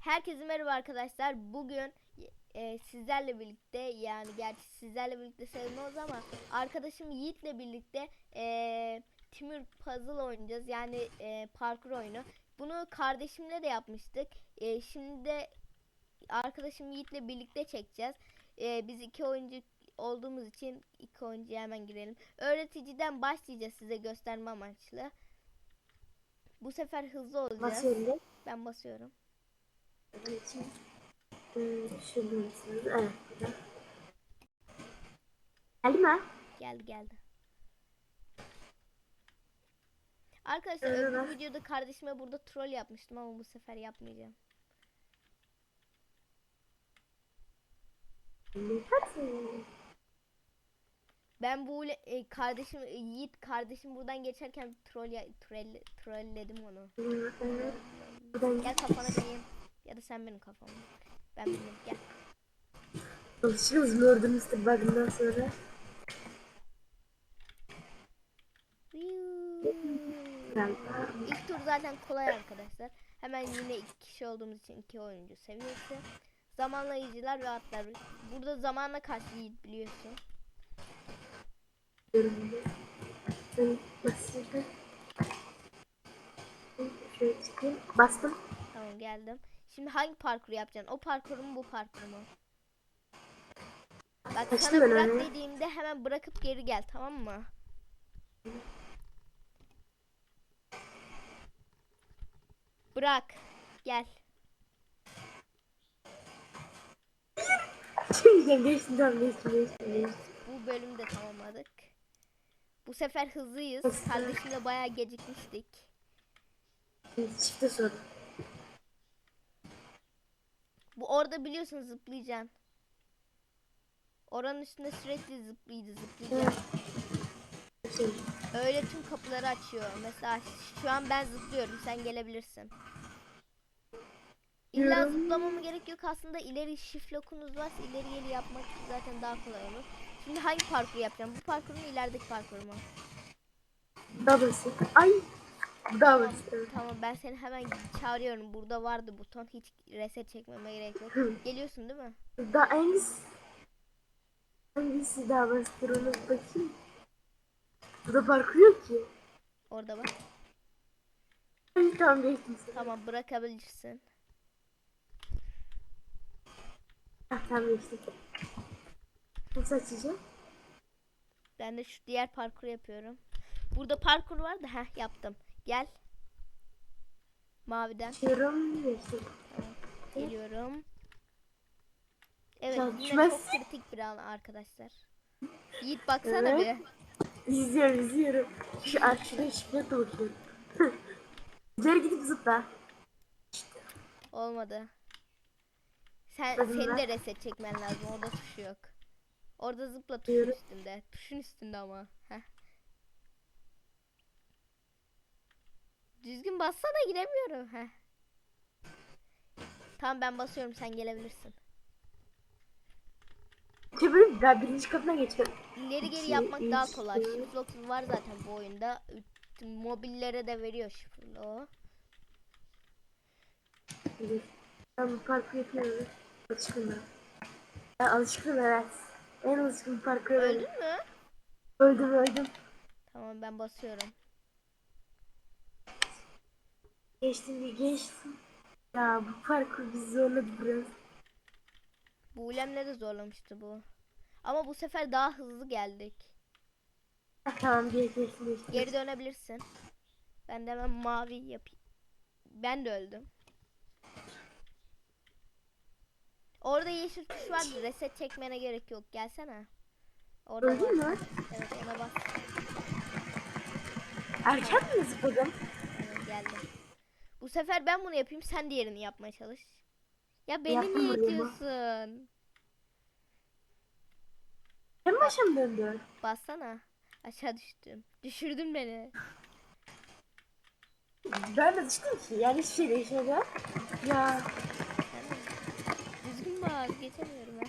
Herkese merhaba arkadaşlar. Bugün e, sizlerle birlikte yani gerçi sizlerle birlikte sayılmaz ama arkadaşım Yiğit'le birlikte e, Timur Puzzle oynayacağız. Yani e, parkur oyunu. Bunu kardeşimle de yapmıştık. E, şimdi de arkadaşım Yiğit'le birlikte çekeceğiz. E, biz iki oyuncu olduğumuz için iki oyuncuya hemen girelim. Öğreticiden başlayacağız size gösterme amaçlı. Bu sefer hızlı olacağız. Basıyorum. Ben basıyorum. Hmm, şurada mısınız? Evet. Geldi mi? Geldi geldi. Arkadaşlar Evet. öbür videoda kardeşime burada troll yapmıştım ama bu sefer yapmayacağım. Ben bu e, kardeşim e, Yiğit kardeşim buradan geçerken troll troll trolledim onu. Gel kafana bineyim. Ya da sen benim kafama. Ben bineyim gel. alışırız Mr. Bug'ından sonra. İlk tur zaten kolay arkadaşlar. Hemen yine iki kişi olduğumuz için iki oyuncu seviyesi. Zamanlayıcılar ve atlar. Burada zamanla karşı Yiğit biliyorsun. Bastım. Tamam geldim. Şimdi hangi parkuru yapacaksın? O parkuru mu bu parkuru mu? Bak Açtım sana bırak onu. dediğimde hemen bırakıp geri gel tamam mı? Bırak. Gel. Geçtim tamam geçtim geçtim geçtim. Bu bölümü de tamamladık. Bu sefer hızlıyız. Hızlı. Kardeşimle bayağı gecikmiştik. Çifte sor. Bu orada biliyorsun zıplayacaksın. Oranın üstünde sürekli zıplayıcı zıplayacaksın. Şey, Öyle tüm kapıları açıyor. Mesela şu an ben zıplıyorum. Sen gelebilirsin. İlla zıplamama gerek yok. Aslında ileri shift lock'unuz varsa ileri geri yapmak zaten daha kolay olur. Şimdi hangi parkuru yapacağım? Bu parkur mu ilerideki parkur mu? Basit. Ay. Basit. evet. Tamam ben seni hemen çağırıyorum. Burada vardı buton. Hiç reset çekmeme gerek yok. Geliyorsun değil mi? Daha hangisi? Hangisi daha ona bir bakayım. Burada parkur yok ki. Orada bak. Tamam geçtim seni. Tamam bırakabilirsin. Ah tamam geçtim. Nasıl açacağım? Ben de şu diğer parkuru yapıyorum. Burada parkur var da heh yaptım. Gel. Maviden geçtim. geliyorum. Evet yine çok kritik bir an arkadaşlar. Yiğit baksana Evet. bir. İzliyorum izliyorum. Şu arkada ışıkla bakıyorum. İleri gidip zıpla. Olmadı. Sen senin de reset çekmen lazım. Orada tuş yok. Orada zıpla tuşun üstünde. Tuşun üstünde ama. Heh. Düzgün bassana giremiyorum. Heh. Tamam ben basıyorum sen gelebilirsin. Tabii ben birinci katına geçiyorum. İleri geri yapmak daha kolay. lock var zaten bu oyunda. Mobillere de veriyor lock. Dur. Ben bu parkur yapıyorum. Alışkınım. Ben alışkınım evet. En alışkın parkur Öldün mü? Öldüm öldüm. Tamam ben basıyorum. Geçtim bir geçtim. Ya bu parkur bizi zorladı biraz. Bu ulemle de zorlamıştı bu. Ama bu sefer daha hızlı geldik. Ha, tamam bir geçtim geçtim. Geri dönebilirsin. Ben de hemen mavi yapayım. Ben de öldüm. Orada yeşil tuş vardı. Reset çekmene gerek yok. Gelsene. Orada var. Öldün mü? Evet ona bas. Erken mi zıpladım? Evet, geldim. Bu sefer ben bunu yapayım. Sen diğerini yapmaya çalış. Ya beni Yaptım niye buraya itiyorsun? Sen başım döndü. Bassana. Aşağı düştüm. Düşürdün beni. Ben de düştüm ki yani hiçbir şey değişmedi. Ya Düzgün bak. Geçemiyorum ben.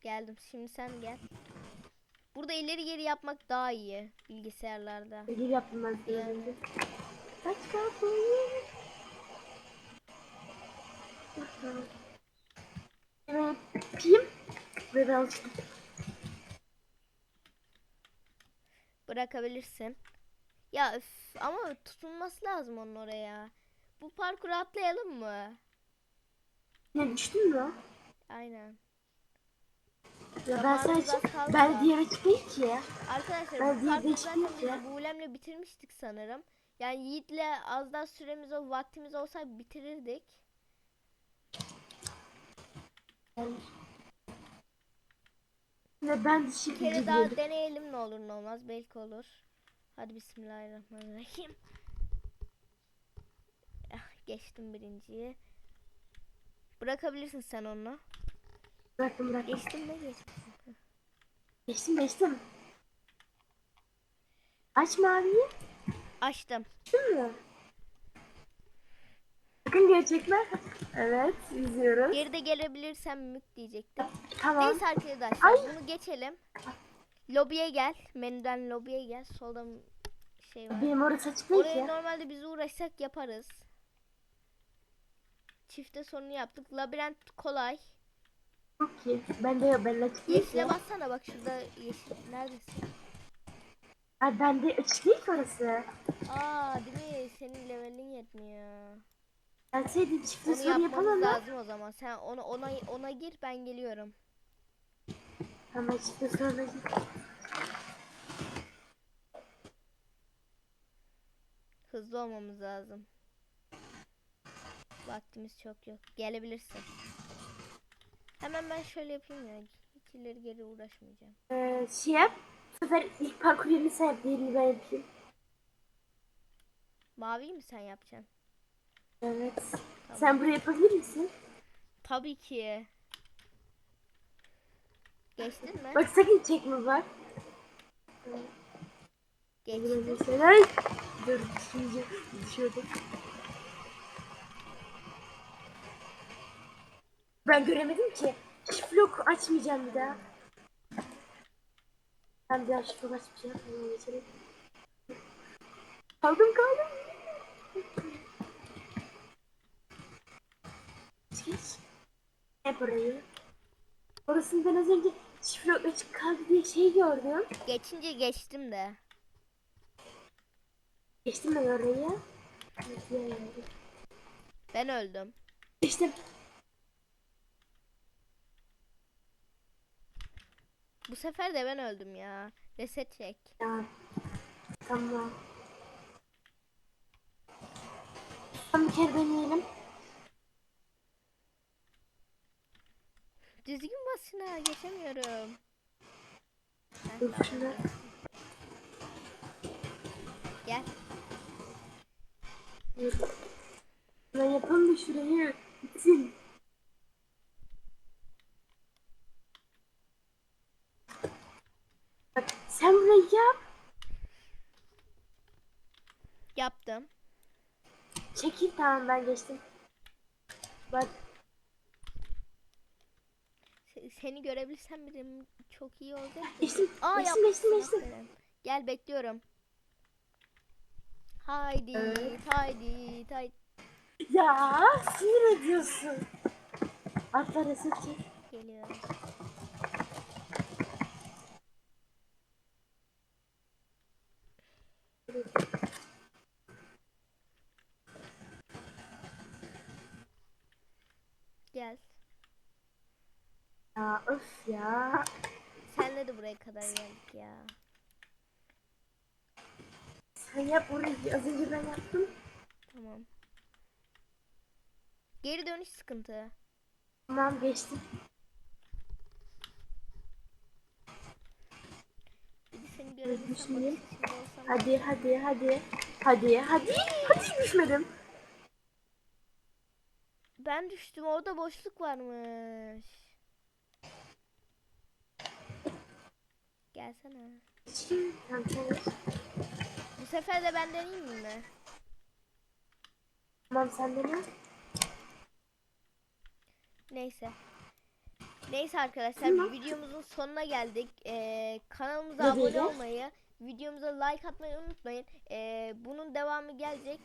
Geldim. Şimdi sen gel. Burada ileri geri yapmak daha iyi bilgisayarlarda. geri yaptım ben. Yani. Yani. Aç kapıyı. Evet, yapayım. Bırakabilirsin. Ya üf, ama tutunması lazım onun oraya. Bu parkuru atlayalım mı? Ne düştün mü? Aynen. Ya ben kaldı ben açık değil ki. Arkadaşlar Ben bu de zaten şimdi biz ya. Buğulem'le bitirmiştik sanırım. Yani Yiğit'le az daha süremiz o vaktimiz olsaydı bitirirdik. Yani. Ve ben dışı Bir kere daha deneyelim ne olur ne olmaz belki olur. Hadi bismillahirrahmanirrahim. Ah, geçtim birinciyi. Bırakabilirsin sen onu. Bıraktım bıraktım. Geçtim mi geçtim. Geçtim geçtim. Aç maviyi. Açtım. Değil mi? Bakın gerçekler. Evet izliyoruz. Geride gelebilirsem mük diyecektim. Tamam. Neyse arkadaşlar Ay. bunu geçelim. Lobiye gel. Menüden lobiye gel. Solda şey var. Benim orası açık değil Orayı ki. normalde biz uğraşsak yaparız. Çifte sorunu yaptık. Labirent kolay. Yok. Bende açık değil ki. Yeşile bassana bak şurada yeşil. Neredesin? Ay bende açık değil ki orası. Aa değil mi? Senin levelin yetmiyor. Gelseydi çift Onu soru yapmamız yapalım mı? lazım o zaman. Sen onu ona ona gir ben geliyorum. Tamam çift soruna git. Hızlı olmamız lazım. Vaktimiz çok yok. Gelebilirsin. Hemen ben şöyle yapayım ya. Hiç ileri geri uğraşmayacağım. Ee, şey yap. Bu sefer ilk parkur yerini sen yap. Diğerini ben yapayım. Maviyi mi sen yapacaksın? Evet. Tamam. Sen burayı yapabilir misin? Tabii ki. Geçtin mi? Bak sakın çekme bak. Geçtin. Dur düşünce düşüyordum. Ben göremedim ki. Lock açmayacağım bir daha. Ben bir daha lock açmayacağım. Hemen geçelim. Kaldım kaldım. Geç orayı. Orasını ben az önce lock açık kaldı diye şey gördüm. Geçince geçtim de. Geçtim ben orayı. Ben öldüm. Geçtim. Bu sefer de ben öldüm ya. Reset çek. Ya. Tamam. Son bir kere deneyelim. Düzgün bas şuna geçemiyorum. Dur şunu. Gel. Dur. Ben yapalım da şurayı bitsin. Bak sen burayı yap. Yaptım. Çekil tamam ben geçtim. Bak Se- Seni görebilsem benim çok iyi olacak. geçtim. Aa geçtim geçtim geçtim. Gel bekliyorum. Haydi, Evet. haydi, haydi. Ya sinir ediyorsun. Atla çek. Geliyorum. Gel. Ya öf ya. Senle de buraya kadar geldik ya. Sen yap orayı. Az önce ben yaptım. Tamam. Geri dönüş sıkıntı. Tamam geçtim. Hadi hadi hadi. Hadi hadi. Hadi düşmedim. Ben düştüm orada boşluk varmış. Gelsene. Bu sefer de ben deneyeyim mi? Tamam sen de ne? Neyse. Neyse arkadaşlar Tamam. videomuzun sonuna geldik. Ee, kanalımıza Ne abone olmayı, videomuza like atmayı unutmayın. Ee, bunun devamı gelecek.